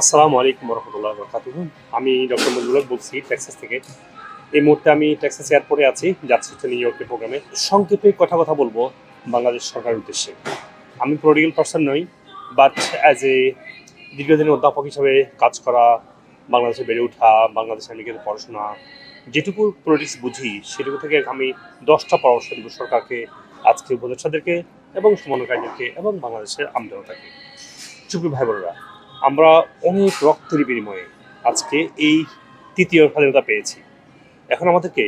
আসসালামু আলাইকুম রহমতুল্লাহ বরকাতুহ আমি ডক্টর মজুল বলছি টেক্সাস থেকে। এই মুহূর্তে আমি টেক্সাস এয়ারপোর্টে আছি, যাচ্ছি হচ্ছে নিউ ইয়র্কের প্রোগ্রামে। সংক্ষেপে কথা কথা বলব বাংলাদেশ সরকারের উদ্দেশ্যে। আমি পলিটিক্যাল পার্সন নই বাট অ্যাজ এ দীর্ঘদিনের অধ্যাপক হিসাবে কাজ করা, বাংলাদেশে বেড়ে ওঠা বাংলাদেশ আমেরিকাতে পড়াশোনা, যেটুকু পলিটিক্স বুঝি, সেটুকু থেকে আমি দশটা পরামর্শ দেব সরকারকে আজকে উপদেষ্টাদেরকে এবং সমন্বয়কারীদেরকে এবং বাংলাদেশের আমজনতাকে চুপি ভাই বোনেরা আমরা অনেক রক্তের বিনিময়ে আজকে এই তৃতীয় স্বাধীনতা পেয়েছি। এখন আমাদেরকে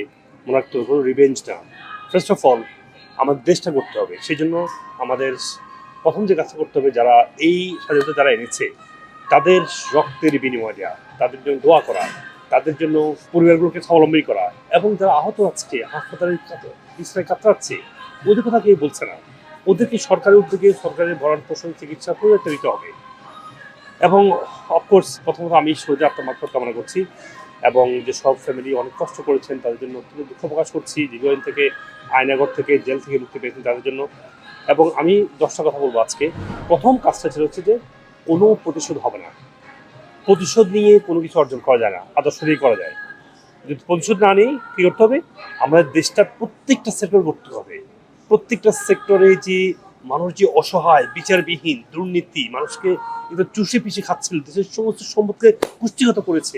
মনে রাখতে হবে রিভেঞ্জ না ফার্স্ট অফ অল আমাদের দেশটা করতে হবে। সেই জন্য আমাদের প্রথম যে কাজটা করতে হবে, যারা এই স্বাধীনতা যারা এনেছে, তাদের রক্তের বিনিময় দেওয়া তাদের জন্য দোয়া করা, তাদের জন্য পরিবারগুলোকে স্বাবলম্বী করা এবং যারা আহত আজকে হাসপাতালের বিছানায় কাতরাচ্ছে, ওদের কথা কেউ বলছে না। ওদেরকে সরকারের উদ্যোগে সরকারের ভরণ পোষণ চিকিৎসা পরিবর্তে দিতে হবে। এবং অফকোর্স প্রথমত আমি সোজা আপনার মাত্র কামনা করছি এবং যে সব ফ্যামিলি অনেক কষ্ট করেছেন তাদের জন্য অত্যন্ত দুঃখ প্রকাশ করছি। দীর্ঘদিন থেকে আয়নাগর থেকে জেল থেকে মুক্তি পেয়েছেন তাদের জন্য এবং আমি দশটা কথা বলব আজকে। প্রথম কাজটা ছিল হচ্ছে যে কোনো প্রতিশোধ হবে না। প্রতিশোধ নিয়ে কোনো কিছু অর্জন করা যায় না, আদর্শ দিয়ে করা যায়। যদি প্রতিশোধ না নিয়ে কী করতে হবে? আমাদের দেশটার প্রত্যেকটা সেক্টর করতে হবে। প্রত্যেকটা সেক্টরে যে মানুষ যে অসহায়, বিচারবিহীন, দুর্নীতি, মানুষকে এটা চুষে পিষে খাচ্ছিল, দেশের সমস্ত সম্পদকে পুষ্টিগত করেছে,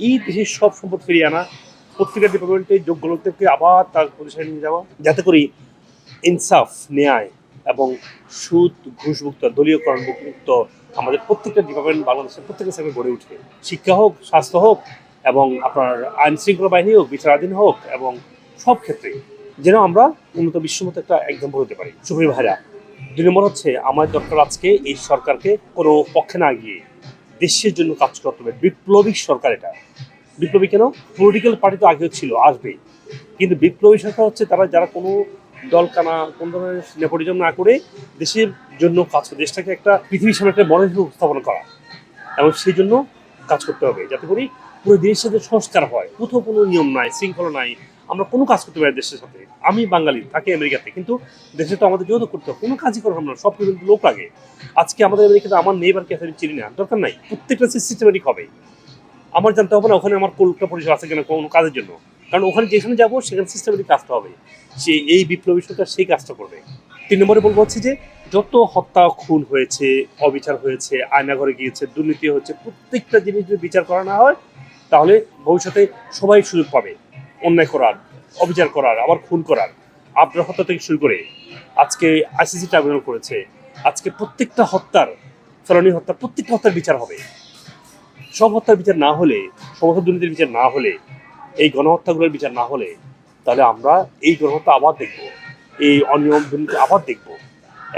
এই দেশের সব সম্পদ ফিরিয়ে আনা প্রত্যেকটা ডিপার্টমেন্টে যোগ্য লোকদেরকে আবার তার প্রতিষ্ঠানে নিয়ে যাওয়া, যাতে করে ইনসাফ, ন্যায় এবং সুদ, ঘুষমুক্ত দলীয়করণ মুক্ত আমাদের প্রত্যেকটা ডিপার্টমেন্ট বাংলাদেশের প্রত্যেকটা সেক্টর গড়ে উঠবে শিক্ষা হোক, স্বাস্থ্য হোক এবং আপনার আইন শৃঙ্খলা বাহিনী হোক, বিচারাধীন হোক এবং সব ক্ষেত্রে যেন আমরা উন্নত বিশ্বমত একটা এক্সাম্পল হতে পারি। সুপ্রিয় ভাইরা দুই নম্বর হচ্ছে আমার দরকার আজকে এই সরকারকে কোনো পক্ষে না গিয়ে দেশের জন্য কাজ করতে হবে। বিপ্লবী সরকার এটা। বিপ্লবী কেন? পলিটিক্যাল পার্টি তো আগেও ছিল, আসবেই। কিন্তু বিপ্লবী সরকার হচ্ছে তারা যারা কোনো দল কানা কোন ধরনের নেপোটিজম না করে দেশের জন্য কাজ করে, দেশটাকে একটা পৃথিবীর সামনে একটা মডেল হিসেবে উপস্থাপন করা। এবং সেই জন্য কাজ করতে হবে। যাতে করে পুরো দেশের সাথে সংস্কার হয়, কোথাও কোনো নিয়ম নাই, শৃঙ্খলা নাই আমরা কোনো কাজ করতে পারি দেশের সাথে। আমি বাঙালি থাকি আমেরিকাতে। কিন্তু দেশে তো আমাদের যোগাযোগ করতে হবে কোনো কাজই করব না, সব কিছু লোক লাগে। আজকে আমাদের আমেরিকাতে আমার নেইবার ক্যাফে আমি চিনি না, দরকার নাই। প্রত্যেকটা সিস্টেমেটিক হবে। আমার জানতে হবে না ওখানে আমার কলকাতা পরিষেবা আছে কিনা কোনো কাজের জন্য। কারণ ওখানে যেখানে যাব, সেখানে সিস্টেমেটিক কাজটা হবে। সে এই বিপ্লবী সরকার সেই কাজটা করবে। তিন নম্বরে বলব হচ্ছে যে, যত হত্যা, খুন হয়েছে, অবিচার হয়েছে আয়নাঘরে গিয়েছে, দুর্নীতি হচ্ছে, প্রত্যেকটা জিনিস যদি বিচার করা না হয়, তাহলে ভবিষ্যতে সবাই সুযোগ পাবে। অন্যায় করার, অবিচার করার, আবার খুন করার। আপনার হত্যা থেকে শুরু করে আজকে আইসিসি ট্রাইব্যুনাল করেছে, আজকে প্রত্যেকটা হত্যার, ফেলানি হত্যা প্রত্যেকটা হত্যার বিচার হবে। সব হত্যার বিচার না হলে, সমস্ত দুর্নীতির বিচার না হলে, এই গণহত্যাগুলোর বিচার না হলে, তাহলে আমরা এই গণহত্যা আবার দেখব, এই অনিয়ম দুর্নীতি আবার দেখব।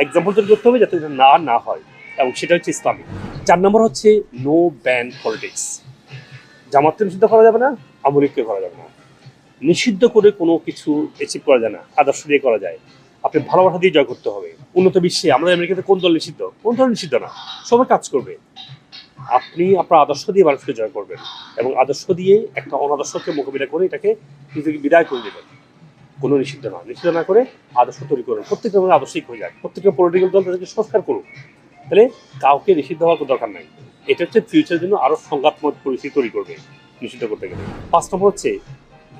এক্সাম্পল তৈরি করতে হবে যাতে না না হয়, এবং সেটা হচ্ছে ইসলামিক। চার নম্বর হচ্ছে নো ব্যান পলিটিক্স জামাতকে নিষিদ্ধ করা যাবে না, আমলিককে করা যাবে না। নিষিদ্ধ করে কোনো কিছু অ্যাচিভ করা যায় না, আদর্শ দিয়ে করা যায়। আপনি ভালোবাসা দিয়ে জয় করতে হবে, উন্নত বিশ্বে। আমাদের আমেরিকাতে কোন দল নিষিদ্ধ? কোন দল নিষিদ্ধ না? সবাই কাজ করবে। আপনি আপনার আদর্শ দিয়ে মানুষকে জয় করবেন এবং আদর্শ দিয়ে একটা অনাদর্শকে মোকাবিলা করে এটাকে নিজেকে বিদায় করে দেবেন। কোনো নিষিদ্ধ না। নিষিদ্ধ না করে আদর্শ তৈরি করুন। প্রত্যেকটা মানুষ আদর্শিক হয়ে যায়। প্রত্যেকটা পলিটিক্যাল দল তাদেরকে সংস্কার করুন তাহলে কাউকে নিষিদ্ধ হওয়ার কোনো দরকার নাই। এটা হচ্ছে ফিউচারের জন্য আরও সংঘাতময় পরিস্থিতি তৈরি করবে নিষিদ্ধ করতে গেলে। পাঁচ নম্বর হচ্ছে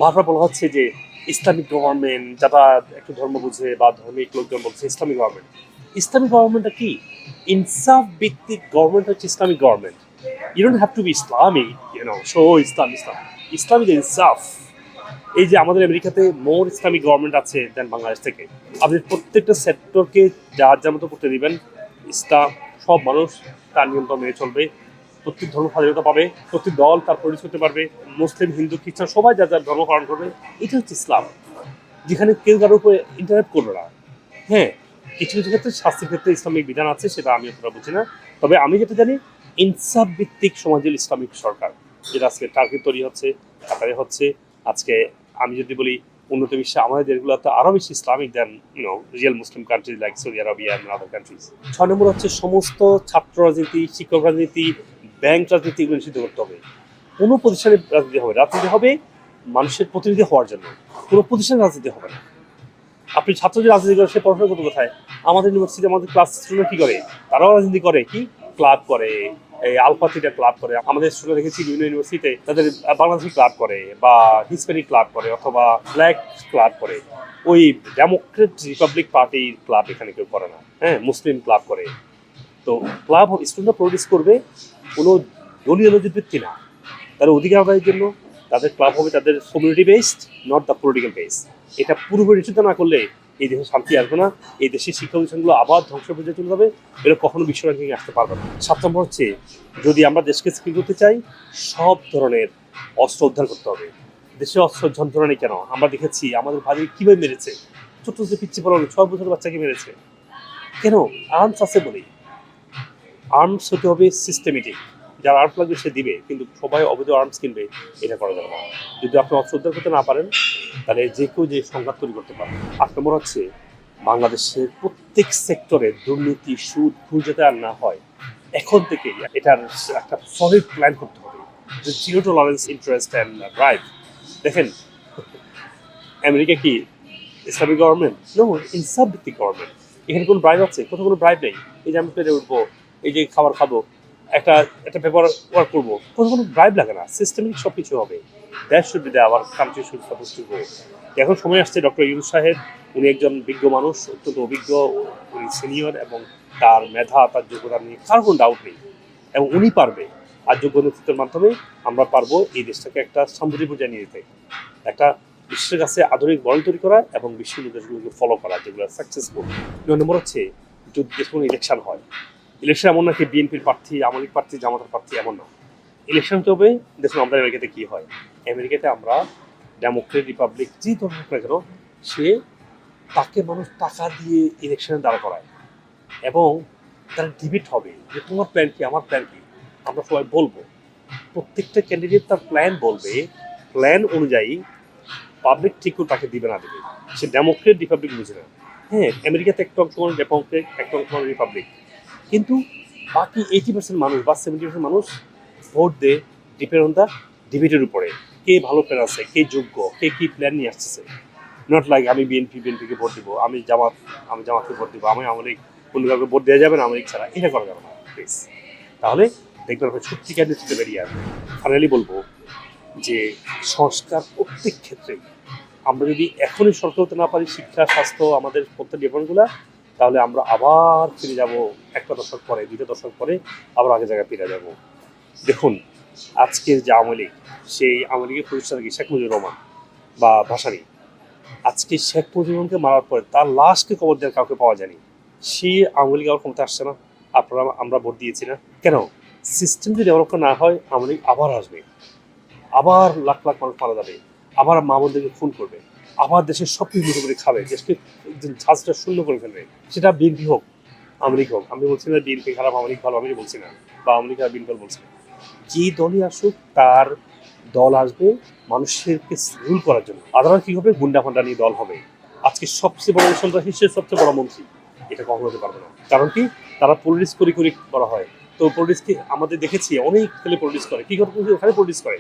বারবার বলা হচ্ছে যে ইসলামিক গভর্নমেন্ট যারা একটু ধর্ম বুঝে বা ধর্মিক লোকজন বলছে, ইসলামিক গভর্নমেন্ট ইসলামিক গভর্নমেন্টটা কি? ইনসাফ ভিত্তিক গভর্নমেন্ট হচ্ছে Islamic government you don't have to be Islamic you know show Islam Islam Islamic ইনসাফ এই যে আমাদের আমেরিকাতে মোর ইসলামিক গভর্নমেন্ট আছে দেন বাংলাদেশ থেকে। আপনি প্রত্যেকটা সেক্টরকে যার যার মতো করতে দিবেন, ইসলাম, সব মানুষ তার নিয়ন্ত্রণ মেনে চলবে। প্রত্যেক ধর্ম স্বাধীনতা পাবে, প্রত্যেক দল তার পরিচয় করতে পারবে, মুসলিম, হিন্দু, খ্রিস্টান, সবাই যা যার ধর্ম পালন করবে, এটা হচ্ছে ইসলাম। যেখানে কেউ কারোর উপরে ইন্টারাক্ট করবে না। হ্যাঁ কিছু কিছু ক্ষেত্রে শাস্তির ক্ষেত্রে ইসলামিক বিধান আছে, সেটা আমি অতটা বুঝি না। তবে আমি যেটা জানি, ইনসাফ ভিত্তিক সমাজের ইসলামিক সরকার, যেটা আজকে টার্কি তৈরি হচ্ছে কাতারে হচ্ছে আজকে আমি যদি বলি, উন্নত বিশ্বে আমাদের দেশগুলো তো আরও বেশি Islamic then you know real Muslim countries like Saudi Arabia and other countries ছয় নম্বর হচ্ছে সমস্ত ছাত্র রাজনীতি, শিক্ষক রাজনীতি ব্যাংক রাজনীতি এগুলো নিষিদ্ধ করতে হবে। কোনো প্রতিষ্ঠানে রাজনীতি হবে রাজনীতি হবে মানুষের প্রতিনিধি হওয়ার জন্য। কোনো প্রতিষ্ঠানে রাজনীতি হবে না। আপনি ছাত্র যে রাজনীতি করে সে পড়াশোনা করতে কোথায়? আমাদের ইউনিভার্সিটি আমাদের ক্লাস স্টুডেন্ট কী করে? তারাও রাজনীতি করে। কি? ক্লাব করে। এই আলফা থিটা ক্লাব করে। আমাদের স্টুডেন্ট দেখেছি বিভিন্ন ইউনিভার্সিটিতে তাদের বাংলাদেশি ক্লাব করে বা হিসপ্যানিক ক্লাব করে অথবা ব্ল্যাক ক্লাব করে। ওই ডেমোক্রেট রিপাবলিক পার্টির ক্লাব এখানে কেউ করে না। হ্যাঁ মুসলিম ক্লাব করে। তো ক্লাব স্টুডেন্টরা প্রডিউস করবে। কোনো দলীয় নজিরভিত্তি না, তাদের অধিকার আদায়ের জন্য তাদের ক্লাব হবে তাদের community based not the political base এটা পুরোপুরি নিশ্চিত না করলে এই দেশে শান্তি আসবে না, এই দেশের শিক্ষা প্রতিষ্ঠানগুলো আবার ধ্বংস পর্যায়ে চলে যাবে এটা কখনো বিশ্ব র্যাঙ্কিং আসতে পারবে না। সাত নম্বর হচ্ছে, যদি আমরা দেশকে স্কিল করতে চাই, সব ধরনের অস্ত্র উদ্ধার করতে হবে। দেশে অস্ত্র যন্ত্রণা নেই কেন? আমরা দেখেছি, আমাদের ভাই কীভাবে মেরেছে? ছোট ছোট পিচ্ছি পড়ানো, ছয় বছর বাচ্চাকে মেরেছে। কেন? আর্মস আছে বলেই। আর্মস হতে হবে সিস্টেমেটিক যার আর্মস লাগবে সে দিবে, কিন্তু সবাই অবৈধ আর্মস কিনবে, এটা করা যাবে না। যদি আপনি অস্ত্র উদ্ধার করতে না পারেন, তাহলে যে কেউ যে সংঘাত তৈরি করতে পারে। আট নম্বর হচ্ছে, বাংলাদেশের প্রত্যেক সেক্টরে দুর্নীতি, সুদ ঘুষ যাতে আর না হয়, এখন থেকে এটার একটা সলিড প্ল্যান করতে হবে। যে zero tolerance interest and drive দেখেন, আমেরিকা কি ইসলামিক গভর্নমেন্ট নো ইনসাফ ভিত্তিক গভর্নমেন্ট এখানে কোনো ব্রাইব আছে? কোথাও কোনো ব্রাইব নেই। এই যে আমি পেরে উঠবো এই যে খাবার খাব, একটা একটা পেপার ওয়ার্ক করব, কোনো কোনো ড্রাইভ লাগে না সিস্টেমিক সব কিছু হবে that should be the our country should suppose to এখন সময় আসছে ডক্টর ইউনুস সাহেব, উনি একজন বিজ্ঞ মানুষ, অত্যন্ত অভিজ্ঞ, উনি সিনিয়র এবং তার মেধা, তার যোগ্যতা নিয়ে কারও কোনো ডাউট নেই। এবং উনি পারবে। আর যোগ্য নেতৃত্বের মাধ্যমে আমরা পারব এই দেশটাকে একটা সমৃদ্ধি পর্যায়ে নিয়ে যেতে। একটা বিশ্বের কাছে আধুনিক মডেল তৈরি করা এবং বিশ্ব নির্দেশগুলোকে ফলো করা, যেগুলো সাকসেসফুল দুই নম্বর হচ্ছে যদি দেশে কোনো ইলেকশন হয় ইলেকশন এমন নাকি বিএনপির প্রার্থী, আওয়ামী প্রার্থী, জামাতের প্রার্থী, এমন না। ইলেকশন হতে হবে, দেখুন আমাদের আমেরিকাতে কী হয়। আমেরিকাতে আমরা ডেমোক্রেট রিপাবলিক যে ধরনের না কেন, সে তাকে মানুষ টাকা দিয়ে ইলেকশনে দাঁড় করায়। এবং তার ডিবেট হবে যে তোমার প্ল্যান কি, আমার প্ল্যান কি? আমরা সবাই বলব। প্রত্যেকটা ক্যান্ডিডেট তার প্ল্যান বলবে। প্ল্যান অনুযায়ী পাবলিক ঠিক করে তাকে দিবে না দেবে। সে ডেমোক্রেট রিপাবলিক বুঝে না। হ্যাঁ আমেরিকাতে একটা অংশ ডেমোক্রেট একটা অংশ রিপাবলিক কিন্তু বাকি এইটি পার্সেন্ট মানুষ বা সেভেন্টি পার্সেন্ট মানুষ ভোট দেয় ডিপেন্ড অন দ্য ডিবেটের উপরে। কে ভালো প্ল্যান আছে, কে যোগ্য, কে কি প্ল্যান নিয়ে আসতেছে? নট লাইক আমি বিএনপি বিএনপিকে ভোট দিব, আমি জামাত, আমি জামাতকে ভোট দিব, আমি আমার অন্য কাউকে ভোট দেওয়া যাবে না আমার ছাড়া। এটা করা যাবে না প্লিজ তাহলে দেখবেন আপনি সত্যিকার নেতৃত্বে বেরিয়ে আসবে। ফাইনালি বলব যে সংস্কার প্রত্যেক ক্ষেত্রে আমরা যদি এখনই সরকার হতে না পারি, শিক্ষা, স্বাস্থ্য, আমাদের প্রত্যেক ডিপার্টমেন্টগুলো তাহলে আমরা আবার ফিরে যাব একটা দশক পরে দুইটা দশক পরে আবার আগের জায়গায় ফিরে যাব। দেখুন, আজকের যে আওয়ামী লীগ, সেই আওয়ামী লীগের প্রতিষ্ঠাতা শেখ মুজিবুর রহমান বা ভাসানী। আজকে শেখ মুজিবুর রহমানকে মারার পরে তার লাশকে কবর দেওয়ার কাউকে পাওয়া যায়নি। সে আওয়ামী লীগ আবার ক্ষমতা আসছে না। আপনারা, আমরা ভোট দিয়েছি না। কেন? সিস্টেম যদি ডেভেলপ না হয়, আওয়ামী লীগ আবার আসবে। আবার লাখ লাখ মানুষ মারা যাবে। আবার মা বোনদেরকে খুন করবে। আবার দেশের সব কিছু করে খাবে। দেশকে ছাঁচটা শূন্য করে ফেলবে, সেটা বিএনপি হোক আমেরিকা হোক। আমি বলছি না বিএনপি খারাপ আমেরিকা ভালো, আমি বলছি না। বা আমেরিকা বিএনপি বলছি না। যে দলই আসুক, তার দল আসবে মানুষেরকে রুল করার জন্য। আদালত কি হবে? গুন্ডা ফান্ডা নিয়ে দল হবে। আজকে সবচেয়ে বড় সন্ত্রাসী সে সবচেয়ে বড় মন্ত্রী। এটা কখনো হতে পারবে না। কারণ কি? তারা পলিটিক্স করি করি করা হয়। তো পলিটিক্সকে আমাদের দেখেছি, অনেক ছেলে পলিটিক্স করে। কি করে? ওখানে পলিটিক্স করে।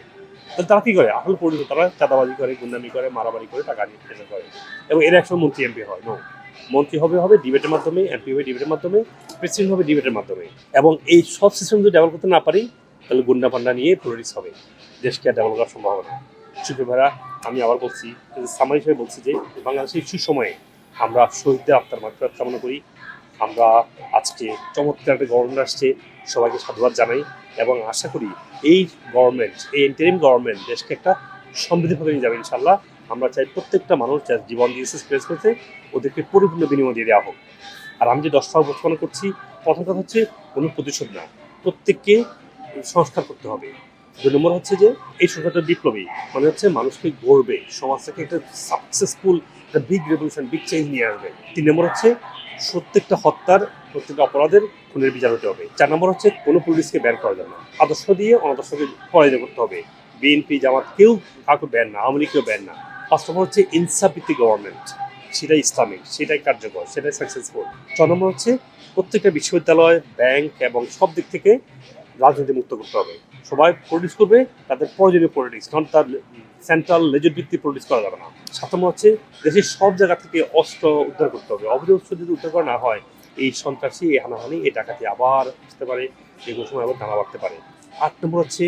তারা কি করে? আসলে পলিটিক্স তারা চাঁদাবাজি করে, গুন্ডামি করে, মারামারি করে টাকা নিয়ে পেশা করে। এবং এরা একসময় মন্ত্রী এমপি হয় নো মন্ত্রী হবে হবে ডিবেটের মাধ্যমে এমপি হবে ডিবেটের মাধ্যমে প্রেসিডেন্ট হবে ডিবেটের মাধ্যমে। এবং এই সব সিস্টেম যদি ডেভেলপ করতে না পারি, তাহলে গুন্ডা পান্ডা নিয়ে পলিটিক্স হবে, দেশকে আর ডেভেলপ করা সম্ভব হবে সুপ্রিয় ভাইরা, আমি আবার বলছি সামারি হিসেবে বলছি যে বাংলাদেশের ইস্যুর সময়ে আমরা শহীদদের আত্মার মাত্রা কামনা করি। আমরা আজকে চমৎকার একটা গভর্নমেন্ট আসছে, সবাইকে সাধুবাদ জানাই এবং আশা করি এই গভর্নমেন্ট এই ইন্টারিম গভর্নমেন্ট দেশকে একটা সমৃদ্ধিভাবে নিয়ে যাবে ইনশাল্লাহ আমরা চাই প্রত্যেকটা মানুষ যার জীবন দিয়েছে স্পেস করতে ওদেরকে পরিপূর্ণ বিনিময় দিয়ে দেওয়া হোক। আর আমি যে দশটা উপস্থাপনা করছি, প্রথম কথা হচ্ছে কোনো প্রতিশোধ না, প্রত্যেককে সংস্কার করতে হবে। দুই নম্বর হচ্ছে যে এই সরকারটা বিপ্লবী মানে হচ্ছে মানুষকে গড়বে সমাজ থেকে একটা সাকসেসফুল একটা বিগ রেভলিউশন বিগ চেঞ্জ নিয়ে আসবে। তিন নম্বর হচ্ছে প্রত্যেকটা হত্যার, প্রত্যেকটা অপরাধের খুনের বিচার হতে হবে। চার নম্বর হচ্ছে কোনো পুলিশকে ব্যান করা যাবে না আদর্শ দিয়ে অনাদর্শকে পরাজয় করতে হবে। বিএনপি জামাত কেউ কাউকে ব্যান না, আওয়ামী লীগ কেউ ব্যান না। পাঁচ নম্বর হচ্ছে ইনসাফ ভিত্তিক গভর্নমেন্ট সেটাই ইসলামিক, সেটাই কার্যকর, সেটাই সাকসেসফুল ছ নম্বর হচ্ছে প্রত্যেকটা বিশ্ববিদ্যালয় ব্যাংক এবং সব দিক থেকে রাজনীতি মুক্ত করতে হবে। সবাই পলিটিক্স করবে, তাদের প্রয়োজনীয় পলিটিক্স কারণ তার সেন্ট্রাল লেজের ভিত্তি পলিটিক্স করা যাবে না। সাত নম্বর হচ্ছে দেশের সব জায়গা থেকে অস্ত্র উদ্ধার করতে হবে। অবৈধ অস্ত্র যদি উদ্ধার করা না হয়, এই সন্ত্রাসী, এই হানাহানি, এই ডাকাতি আবার আসতে পারে কোনো সময় আবার দানা বাড়তে পারে। আট নম্বর হচ্ছে,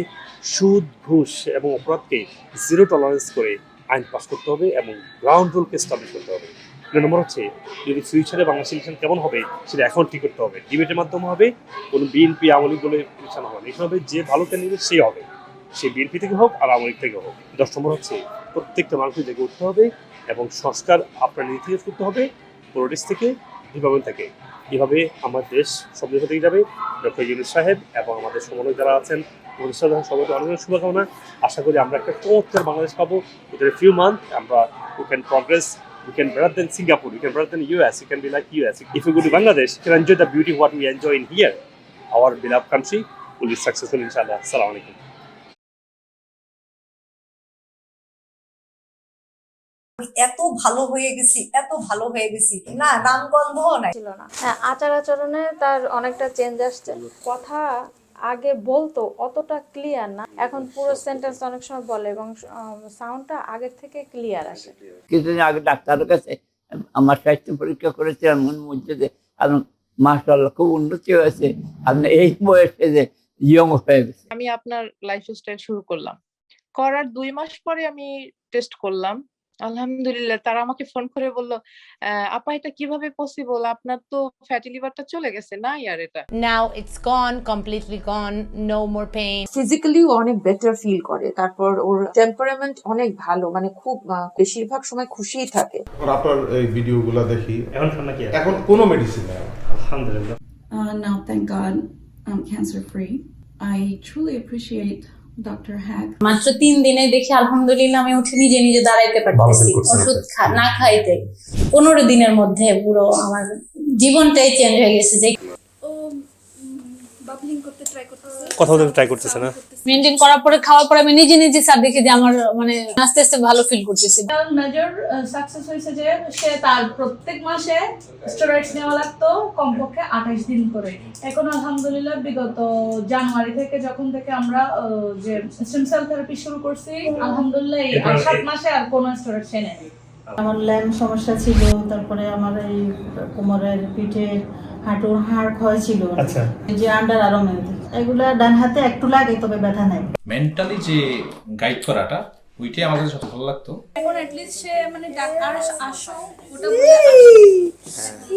সুদ, ঘুষ এবং অপরাধকে জিরো টলারেন্স করে আইন পাস করতে হবে এবং গ্রাউন্ড রুলকে স্টাবলিশ করতে হবে। দুই নম্বর হচ্ছে, যদি ফিউচারে বাংলাদেশ ইলেকশন কেমন হবে, সেটা এখন ঠিক করতে হবে। ডিবেটের মাধ্যমে হবে, কোনো বিএনপি আওয়ামী বলে ইলেকশন হবে। না। হবে যে ভালো ক্যান্ডিডেট সেই হবে। সে বিএনপি থেকে হোক আর আওয়ামী থেকে হোক। দশ নম্বর হচ্ছে, প্রত্যেকটা মানুষের জেগে উঠতে হবে এবং সংস্কার আপনার নীতি করতে হবে পলিটিক্স থেকে ডিপার্টমেন্ট থেকে। এভাবে আমার দেশ সব সমৃদ্ধ থেকে যাবে। ডক্টর ইউনুস সাহেব এবং আমাদের সমন্বয় যারা আছেন সাথে সবাইকে অনেক অনেক শুভকামনা। আশা করি আমরা একটা চমৎকার বাংলাদেশ পাবো। উইথ ফিউ মান্থ আমরা we can progress we can better than Singapore, we can better than US, we can be like US. If we go to Bangladesh, we can enjoy the beauty of what we enjoy in here. Our beloved country will be successful, inshallah. Assalamu alaikum. এত ভালো হয়ে গেছি এত ভালো হয়ে গেছি না নাম গন্ধ নাই ছিল না হ্যাঁ আচার আচরণে তার অনেকটা চেঞ্জ আসছে কথা আগে বলতো অতটা ক্লিয়ার না। এখন পুরো সেন্টেন্স অনেক সময় বলে এবং সাউন্ডটা আগের থেকে ক্লিয়ার আসে। কিছুদিন আগে ডাক্তারের কাছে আমার স্বাস্থ্য পরীক্ষা করেছিলাম মন মধ্যে যে এবং মাসাল্লাহ খুব উন্নতি হয়েছে। আপনি এই বয়সে যে ইয়ং হয়ে গেছে। আমি আপনার লাইফস্টাইল শুরু করলাম। করার দুই মাস পরে আমি টেস্ট করলাম। আলহামদুলিল্লাহ। তারা আমাকে ফোন করে বলল "আহ, আপা এটা কীভাবে পসিবল আপনার তো ফ্যাটি লিভারটা চলে গেছে না আর এটা? Now it's gone, completely gone, no more pain. Physically অনেক বেটার ফিল করে। তারপর ওর টেম্পারামেন্ট অনেক ভালো মানে খুব বেশিরভাগ সময় খুশিই থাকে। আর আপনার এই ভিডিওগুলো দেখি। এখন কি এখন কোনো মেডিসিন নেই। আলহামদুলিল্লাহ। Uh, now, thank God, I'm cancer free. I truly appreciate মাত্র তিন দিনে দেখি আলহামদুলিল্লাহ আমি উঠে নিজে নিজে দাঁড়াইতে পারতেছি। ওষুধ খা- না খাইতে। পনেরো দিনের মধ্যে পুরো আমার জীবনটাই চেঞ্জ হয়ে গেছে। যে কথা বলতে ট্রাই করতেছে না। মেনটেন করার পরে খাওয়ার পরে আমি নিজে নিজে স্যার দেখি যে আমার মানে আস্তে আস্তে ভালো ফিল করতেছি। মেজর সাকসেস হয়েছে যে সে তার প্রত্যেক মাসে স্টেরয়েডস নেওয়া লাগতো কমপক্ষে আঠাশ দিন করে। এখন আলহামদুলিল্লাহ বিগত জানুয়ারি থেকে যখন থেকে আমরা যে স্টেম সেল থেরাপি শুরু করছি আলহামদুলিল্লাহ এই সাত মাসে আর কোনো স্টেরয়েড সে নেয়নি আমার ল্যাম সমস্যা ছিল তারপরে আমার এই কোমরের পিঠে হাঁটুর হাড় ক্ষয় ছিল। আচ্ছা। যে আন্ডার আরও এগুলা ডান হাতে একটু লাগে তবে ব্যথা নাই। মেন্টালি যে গাইড করাটা ওইটাই আমার কাছে সবচেয়ে ভালো লাগতো। এখন অ্যাটলিস্ট সে মানে ডাক্তার আসো ওটা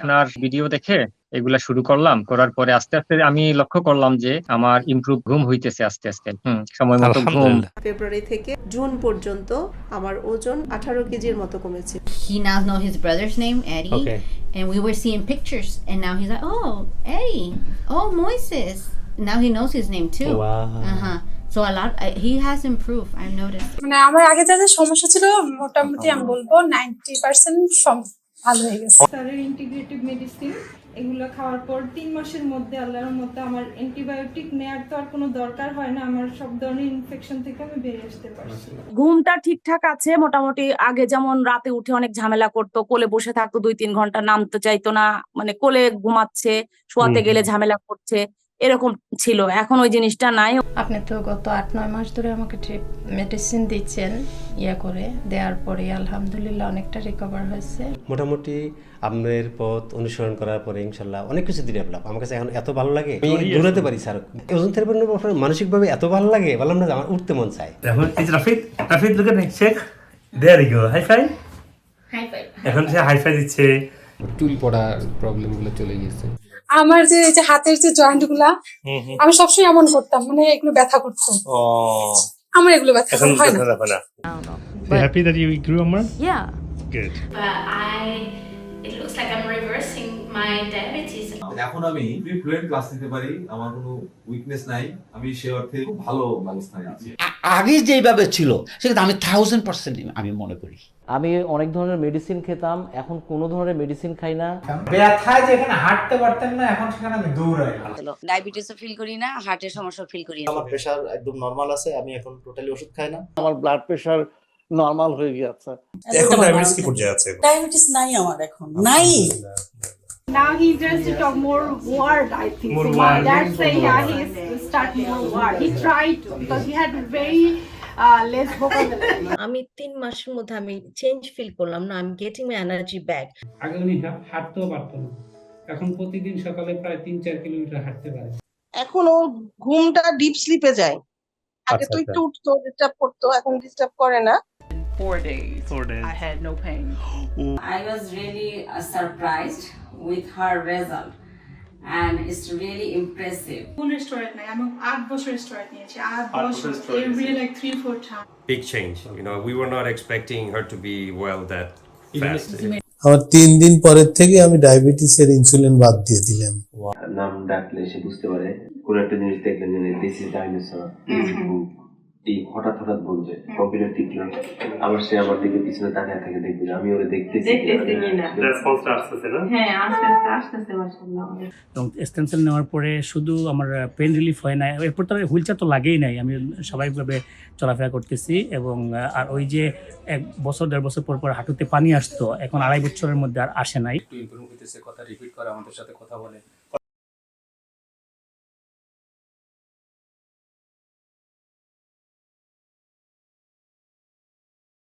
আপনার ভিডিও দেখে এগুলা শুরু করলাম করার পরে আস্তে আস্তে আমি লক্ষ্য করলাম যে আমার ইমপ্রুভ ঘুম হইতেছে আস্তে আস্তে। হুম সময় মতো ঘুম। ফেব্রুয়ারি থেকে জুন পর্যন্ত আমার ওজন আঠারো কেজির মতো কমেছে। He now knows his brother's name, Eddie, Okay. and we were seeing pictures, and now he's like, "Oh, Eddie, oh Moises." Now he knows his name too. Wow. Uh huh. So a lot, uh, he has improved. I've noticed. মানে আমার আগে যাদের সমস্যা ছিল মোটামুটি আমি বলব ninety percent ভালো হয়ে গেছে স্যারের ইন্টিগ্রেটিভ মেডিসিন এগুলো খাওয়ার পর তিন মাসের মধ্যে আল্লাহর মধ্যে আমার অ্যান্টিবায়োটিক নেওয়ার তো আর কোনো দরকার হয় না আমার সব ধরনের ইনফেকশন থেকে আমি বেরিয়ে আসতে পারছি ঘুমটা ঠিকঠাক আছে মোটামুটি আগে যেমন রাতে উঠে অনেক ঝামেলা করতো কোলে বসে থাকতো দুই তিন ঘণ্টা নামতে চাইতো না মানে কোলে ঘুমাচ্ছে শোয়াতে গেলে। ঝামেলা করছে এরকম ছিল। এখন ওই জিনিসটা নাই। আপনি তো গত আট নয় মাস ধরে আমাকে মেডিসিন দিচ্ছেন ইয়া করে। দেওয়ার পরে আলহামদুলিল্লাহ অনেকটা রিকভার হয়েছে। মোটামুটি আপনার পথ অনুসরণ করার পরে ইনশাল্লাহ অনেক কিছু ডেভেলপ আমার কাছে এখন এত ভালো লাগে। আমি দৌড়াতে পারি স্যার। ওজন থেরাপি মানসিকভাবে এত ভালো লাগে। বললাম না যে আমার উঠতে মন চায়। এখন যে রাফিদ রাফিদ লোকে Sheikh there go high five high five এখন সে হাই ফাই দিচ্ছে। চুল পড়ার প্রবলেমগুলো চলে গেছে আমার যে এই যে হাতের যে জয়েন্টগুলা আমি সবসময় এমন করতাম মানে এগুলো ব্যথা করতো। আমার এগুলো ব্যথা হয় না। I it looks like I'm reversing my diabetes এখন আমি ফ্লুয়েন্ট ক্লাস নিতে পারি আমার কোনো উইকনেস নাই আমি সে অর্থে খুব ভালো অবস্থায় আছি আগে যেভাবে ছিল সেটা আমি থাউজেন্ড পার্সেন্ট আমি মনে করি। আমি অনেক ধরনের মেডিসিন খেতাম এখন কোনো ধরনের মেডিসিন খাই না। ব্যথায় যেখানে হাঁটতে পারতেন না এখন সেখানে আমি দৌড়াই। ডায়াবেটিসও ফিল করি না হার্টের সমস্যা ফিল করি না। আমার প্রেশার একদম নরমাল আছে আমি এখন টোটালি ওষুধ খাই না। আমার ব্লাড প্রেশার নরমাল হয়ে গিয়েছে। এখন ডায়াবেটিস কি পর্যায়ে আছে? ডায়াবেটিস নাই আমার এখন নাই। Now he just talk more word, I think. More So word. That's why yeah, he's start more word. He tried to because he had very uh, less vocabulary. আমি তিন মাসের মধ্যে আমি চেঞ্জ ফিল করলাম না আমি গেটিং মাই এনার্জি ব্যাক আগে উনি হাঁটতেও পারতো না এখন প্রতিদিন সকালে প্রায় তিন চার কিলোমিটার হাঁটতে পারে এখন ও ঘুমটা ডিপ স্লিপে যায় আগে আচ্ছা, তো আচ্ছা। একটু উঠতো ডিস্টার্ব করতো এখন ডিস্টার্ব করে না Four days. Four days. I had no pain. I was really uh, surprised with her result and it's really impressive. কোন রেস্টুরেন্ট নাই আমি আট বছর রেস্টুরেন্ট নিয়েছি আট আট বছর বছর restaurant every like three four times Big change. You know, we were not expecting her to be well that fast. আমার তিন দিন পরের থেকে আমি ডায়াবেটিসের ইনসুলিন বাদ দিয়ে দিলাম নাম ডাকলে সে বুঝতে পারে কোন একটা জিনিস দেখলেন যে দিস ইজ ডাইনোসর এই হঠাৎ হঠাৎ বলছে কম্পিউটার টিপলাম আবার সে আমার দিকে পিছনে তাকায় থাকে দেখবে যে আমি ওরে দেখতেছি। রেসপন্সটা আসতেছে না? হ্যাঁ আস্তে আস্তে আসতেছে মাশাআল্লাহ। এবং স্টেম নেওয়ার পরে শুধু আমার পেন রিলিফ হয় না এরপর তো হুইল চেয়ার তো লাগেই নাই। আমি স্বাভাবিকভাবে চলাফেরা করতেছি এবং আর ওই যে এক বছর দেড় বছর পর পর হাঁটুতে পানি আসতো। এখন আড়াই বছরের মধ্যে আর আসে নাই। একটু ইমপ্রুভ হইতেছে কথা রিপিট করে আমাদের সাথে কথা বলে।